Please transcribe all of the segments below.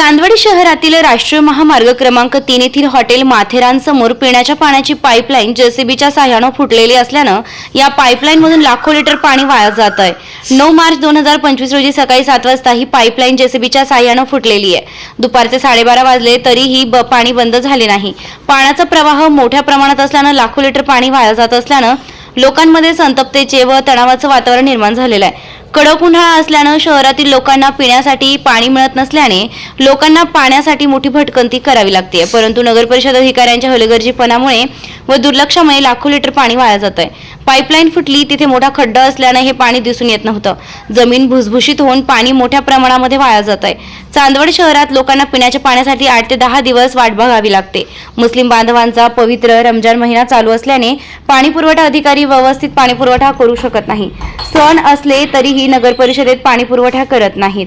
चांदवड शहरातील राष्ट्रीय महामार्ग क्रमांक तीन येथील हॉटेल माथेरानसमोर पिण्याच्या पाण्याची पाईपलाईन जेसीबीच्या साह्यानं फुटलेली असल्यानं या पाईपलाईनमधून लाखो लिटर पाणी वाया जात आहे नऊ मार्च दोन हजार पंचवीस रोजी सकाळी सात वाजता ही पाईपलाईन जेसीबीच्या साह्यानं फुटलेली आहे. दुपारचे साडेबारा वाजले तरीही ब पाणी बंद झाले नाही. पाण्याचा प्रवाह मोठ्या प्रमाणात असल्यानं लाखो लिटर पाणी वाया जात असल्यानं लोकांमध्ये संतप्तेचे व तणावाचं वातावरण निर्माण झालेलं आहे. कडक उन्हाळा असल्यानं शहरातील लोकांना पिण्यासाठी पाणी मिळत नसल्याने लोकांना पाण्यासाठी मोठी भटकंती करावी लागते. परंतु नगर परिषद अधिकाऱ्यांच्या हलगर्जीपणामुळे व दुर्लक्षामुळे लाखो लिटर पाणी वाया जात आहे पाईपलाईन फुटली तिथे मोठा खड्डा असल्यानं हे पाणी दिसून येत नव्हतं. जमीन भुसभुशीत होऊन पाणी मोठ्या प्रमाणामध्ये वाया जात आहे. चांदवड शहरात लोकांना पिण्याच्या पाण्यासाठी आठ ते दहा दिवस वाट बघावी लागते. मुस्लिम बांधवांचा पवित्र रमजान महिना चालू असल्याने पाणी पुरवठा अधिकारी व्यवस्थित पाणी पुरवठा करू शकत नाही. सण असले तरीही नगर परिषदेत पाणी पुरवठा करत नाहीत.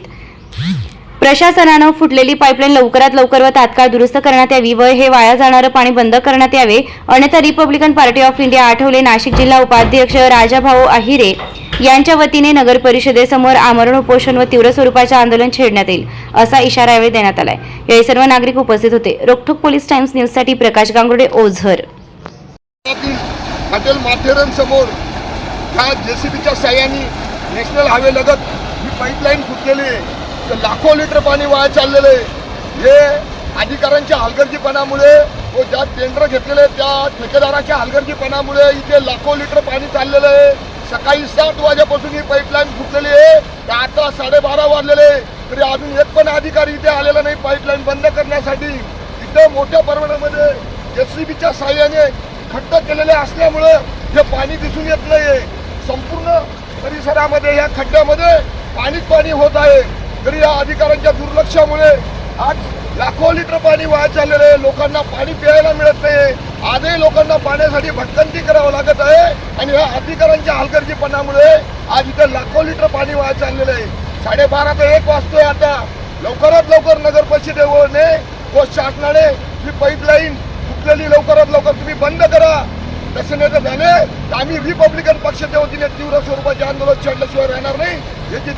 प्रशासनानं फुटलेली पाईपलाईन लवकरात लवकर व तात्काळ दुरुस्त करण्यात यावी व हे वाया जाणारं पाणी बंद करण्यात यावे. अन्यथा Republican party of India Athawale. Nashik जिल्हा उपाध्यक्ष राजाभाऊ आहिरे यांच्या वतीने नगर परिषदेसमोर आमरण उपोषण व तीव्र स्वरूपाचे आंदोलन छेडण्यात येईल असा इशारा यावेळी देण्यात आलाय. यावेळी सर्व नागरिक उपस्थित होते. रोकठोक पोलीस टाइम्स न्यूजसाठी प्रकाश गांगुडे ओझर. हॉटेल माथेरन समोर ह्या जेसीबीच्या साह्याने नॅशनल हायवे लगत ही पाईपलाईन फुटलेली आहे. लाखो लिटर पाणी वाया चाललेलं आहे. हे अधिकाऱ्यांच्या हलगर्जीपणामुळे व ज्या टेंडर घेतलेले त्या ठेकेदाराच्या हलगर्जीपणामुळे इथे लाखो लिटर पाणी चाललेलं आहे. सकाळी सात वाजेपासून ही पाईपलाईन फुटलेली आहे. आता साडेबारा वाजलेले तरी अजून एक पण अधिकारी इथे आलेला नाही पाईपलाईन बंद करण्यासाठी. इथं मोठ्या प्रमाणामध्ये एसीबीच्या साह्याने खड्ड केलेले असल्यामुळं हे पाणी दिसून येत नाही संपूर्ण परिसरामध्ये या खड्ड्यामध्ये पाणीच पाणी होत आहे. तरी या अधिकाऱ्यांच्या दुर्लक्षामुळे आज लाखो लिटर पाणी वाया चाललेलं आहे. लोकांना पाणी प्यायला मिळत नाही आजही लोकांना पाण्यासाठी भटकंती करावं लागत आहे. आणि या अधिकाऱ्यांच्या हलगर्जीपणामुळे आज इथं लाखो लिटर पाणी वाया चाललेलं आहे. साडेबारा ते एक वाजतोय आता. लवकरात लवकर नगर परिषदेने व शासनाने ही पाईपलाईन तुटलेली लवकरात लवकर तुम्ही बंद करा. तसं नाही तर झाले. तर आम्ही रिपब्लिकन पक्षाच्या वतीने तीव्र स्वरूपाचे आंदोलन छेडल्याशिवाय राहणार नाही. याची